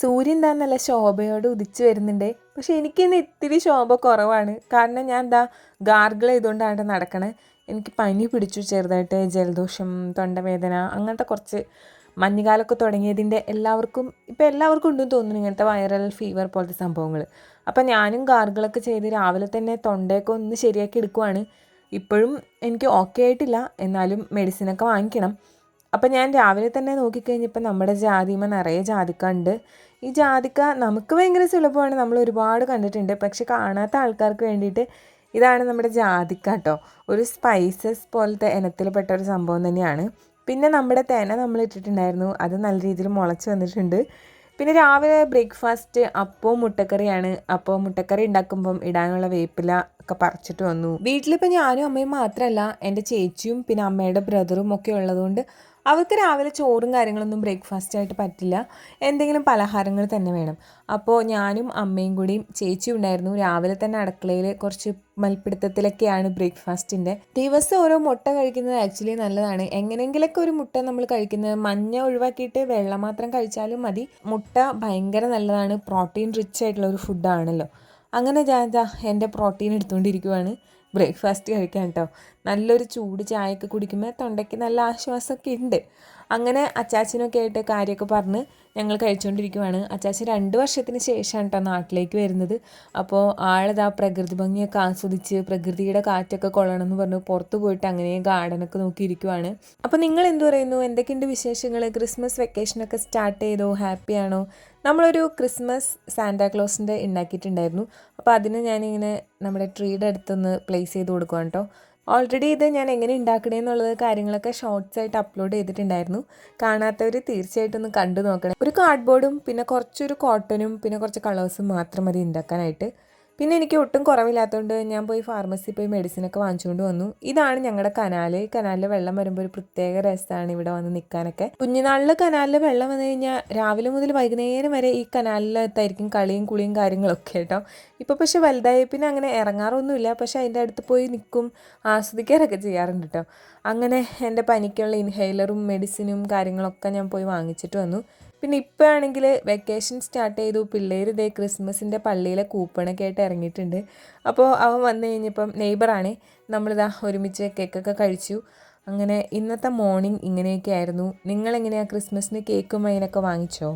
സൂര്യൻ എന്താ നല്ല ശോഭയോട് ഉദിച്ചു വരുന്നുണ്ട്. പക്ഷെ എനിക്കിന്ന് ഇത്തിരി ശോഭ കുറവാണ്. കാരണം ഞാൻ എന്താ ഗാർഗിൾ ചെയ്തുകൊണ്ടാണ് നടക്കണേ. എനിക്ക് പനി പിടിച്ചു ചെറുതായിട്ട് ജലദോഷം തൊണ്ടവേദന അങ്ങനത്തെ കുറച്ച് മഞ്ഞുകാലമൊക്കെ തുടങ്ങിയതിന്റെ എല്ലാവർക്കും ഇപ്പോൾ എല്ലാവർക്കും ഉണ്ടെന്ന് തോന്നുന്നു ഇങ്ങനത്തെ വൈറൽ ഫീവർ പോലത്തെ സംഭവങ്ങൾ. അപ്പം ഞാനും ഗാർഗിളൊക്കെ ചെയ്ത് രാവിലെ തന്നെ തൊണ്ടയൊക്കെ ഒന്ന് ശരിയാക്കി എടുക്കുവാണ്. ഇപ്പോഴും എനിക്ക് ഓക്കെ ആയിട്ടില്ല. എന്നാലും മെഡിസിനൊക്കെ വാങ്ങിക്കണം. അപ്പം ഞാൻ രാവിലെ തന്നെ നോക്കിക്കഴിഞ്ഞപ്പോൾ നമ്മുടെ ജാതിമ നിറയെ ജാതിക്ക ഉണ്ട് ഈ ജാതിക്ക നമുക്ക് ഭയങ്കര സുലഭമാണ്. നമ്മൾ ഒരുപാട് കണ്ടിട്ടുണ്ട്. പക്ഷെ കാണാത്ത ആൾക്കാർക്ക് വേണ്ടിയിട്ട് ഇതാണ് നമ്മുടെ ജാതിക്ക കേട്ടോ. ഒരു സ്പൈസസ് പോലത്തെ ഇനത്തിൽപ്പെട്ട ഒരു സംഭവം തന്നെയാണ്. പിന്നെ നമ്മുടെ തേന നമ്മൾ ഇട്ടിട്ടുണ്ടായിരുന്നു. അത് നല്ല രീതിയിൽ മുളച്ച് വന്നിട്ടുണ്ട്. പിന്നെ രാവിലെ ബ്രേക്ക്ഫാസ്റ്റ് അപ്പവും മുട്ടക്കറിയാണ്. അപ്പോൾ മുട്ടക്കറി ഉണ്ടാക്കുമ്പം ഇടാനുള്ള വേപ്പില ഒക്കെ പറിച്ചിട്ട് വന്നു. വീട്ടിലിപ്പോൾ ഞാനും അമ്മയും മാത്രമല്ല എന്റെ ചേച്ചിയും പിന്നെ അമ്മയുടെ ബ്രദറും ഒക്കെ ഉള്ളതുകൊണ്ട് അവർക്ക് രാവിലെ ചോറും കാര്യങ്ങളൊന്നും ബ്രേക്ക്ഫാസ്റ്റ് ആയിട്ട് പറ്റില്ല. എന്തെങ്കിലും പലഹാരങ്ങൾ തന്നെ വേണം. അപ്പോൾ ഞാനും അമ്മയും കൂടിയും ചേച്ചിയും ഉണ്ടായിരുന്നു. രാവിലെ തന്നെ അടുക്കളയിൽ കുറച്ച് മൽപ്പിടുത്തത്തിലൊക്കെയാണ് ബ്രേക്ക്ഫാസ്റ്റിന്റെ ദിവസം ഓരോ മുട്ട കഴിക്കുന്നത് ആക്ച്വലി നല്ലതാണ്. എങ്ങനെയെങ്കിലൊക്കെ ഒരു മുട്ട നമ്മൾ കഴിക്കുന്നത്. മഞ്ഞ ഒഴിവാക്കിയിട്ട് വെള്ളം മാത്രം കഴിച്ചാലും മതി. മുട്ട ഭയങ്കര നല്ലതാണ്. പ്രോട്ടീൻ റിച്ച് ആയിട്ടുള്ള ഒരു ഫുഡാണല്ലോ അങ്ങനെ ഞാൻ എന്റെ പ്രോട്ടീൻ എടുത്തുകൊണ്ടിരിക്കുവാണ്. ബ്രേക്ക്ഫാസ്റ്റ് കഴിക്കാൻ കേട്ടോ നല്ലൊരു ചൂട് ചായയൊക്കെ കുടിക്കുമ്പോൾ തൊണ്ടയ്ക്ക് നല്ല ആശ്വാസമൊക്കെ ഉണ്ട്. അങ്ങനെ അച്ചാച്ചനൊക്കെ ആയിട്ട് കാര്യമൊക്കെ പറഞ്ഞ് ഞങ്ങൾ കഴിച്ചുകൊണ്ടിരിക്കുവാണ്. അച്ചാച്ചൻ രണ്ട് വർഷത്തിന് ശേഷമാണ് കേട്ടോ നാട്ടിലേക്ക് വരുന്നത്. അപ്പോൾ ആളിതാ പ്രകൃതി ഭംഗിയൊക്കെ ആസ്വദിച്ച് പ്രകൃതിയുടെ കാറ്റൊക്കെ കൊള്ളണം എന്ന് പറഞ്ഞു പുറത്ത് പോയിട്ട് അങ്ങനെ ഗാർഡനൊക്കെ നോക്കിയിരിക്കുവാണ് അപ്പോൾ നിങ്ങൾ എന്ത് പറയുന്നു? എന്തൊക്കെയുണ്ട് വിശേഷങ്ങൾ? ക്രിസ്മസ് വെക്കേഷനൊക്കെ സ്റ്റാർട്ട് ചെയ്തോ? ഹാപ്പിയാണോ നമ്മളൊരു ക്രിസ്മസ് സാന്റാക്ലോസിന്റെ ഉണ്ടാക്കിയിട്ടുണ്ടായിരുന്നു. അപ്പോൾ അതിന് ഞാനിങ്ങനെ നമ്മുടെ ട്രീയുടെ അടുത്തൊന്ന് പ്ലേസ് ചെയ്ത് കൊടുക്കുവാണ് കേട്ടോ ഓൾറെഡി ഇത് ഞാൻ എങ്ങനെ ഉണ്ടാക്കണേ എന്നുള്ളത് കാര്യങ്ങളൊക്കെ ഷോർട്സ് ആയിട്ട് അപ്ലോഡ് ചെയ്തിട്ടുണ്ടായിരുന്നു. കാണാത്തവർ തീർച്ചയായിട്ടും ഒന്ന് കണ്ടു നോക്കണം. ഒരു കാർഡ്ബോർഡും പിന്നെ കുറച്ചൊരു കോട്ടനും പിന്നെ കുറച്ച് കളേഴ്സും മാത്രം മതി ഉണ്ടാക്കാനായിട്ട്. പിന്നെ എനിക്ക് ഒട്ടും കുറവില്ലാത്തതുകൊണ്ട് ഞാൻ പോയി ഫാർമസിയിൽ പോയി മെഡിസിനൊക്കെ വാങ്ങിച്ചുകൊണ്ട് വന്നു. ഇതാണ് ഞങ്ങളുടെ കനാല് കനാലിൽ വെള്ളം വരുമ്പോൾ ഒരു പ്രത്യേക രസമാണ് ഇവിടെ വന്ന് നിൽക്കാനൊക്കെ കുഞ്ഞുനാളിൽ കനാലിൽ വെള്ളം വന്നു കഴിഞ്ഞാൽ രാവിലെ മുതൽ വൈകുന്നേരം വരെ ഈ കനാലിലത്തായിരിക്കും കളിയും കുളിയും കാര്യങ്ങളൊക്കെ കേട്ടോ. ഇപ്പോൾ പക്ഷേ വലുതായി പിന്നെ അങ്ങനെ ഇറങ്ങാറൊന്നുമില്ല പക്ഷേ അതിന്റെ അടുത്ത് പോയി നിൽക്കും ആസ്വദിക്കാറൊക്കെ ചെയ്യാറുണ്ട് കേട്ടോ അങ്ങനെ എന്റെ പനിക്കുള്ള ഇൻഹെയിലറും മെഡിസിനും കാര്യങ്ങളൊക്കെ ഞാൻ പോയി വാങ്ങിച്ചിട്ട് വന്നു. പിന്നെ ഇപ്പോഴാണെങ്കിൽ വെക്കേഷൻ സ്റ്റാർട്ട് ചെയ്തു. പിള്ളേർ ഇതേ ക്രിസ്മസിന്റെ പള്ളിയിലെ കൂപ്പണൊക്കെ ആയിട്ട് ഇറങ്ങിയിട്ടുണ്ട്. അപ്പോൾ അവൻ വന്നു കഴിഞ്ഞപ്പം നെയ്ബറാണ് നമ്മളിതാ ഒരുമിച്ച് കേക്കൊക്കെ കഴിച്ചു. അങ്ങനെ ഇന്നത്തെ മോർണിംഗ് ഇങ്ങനെയൊക്കെ ആയിരുന്നു നിങ്ങളെങ്ങനെയാണ് ക്രിസ്മസിന് കേക്കും അതിനൊക്കെ വാങ്ങിച്ചോ?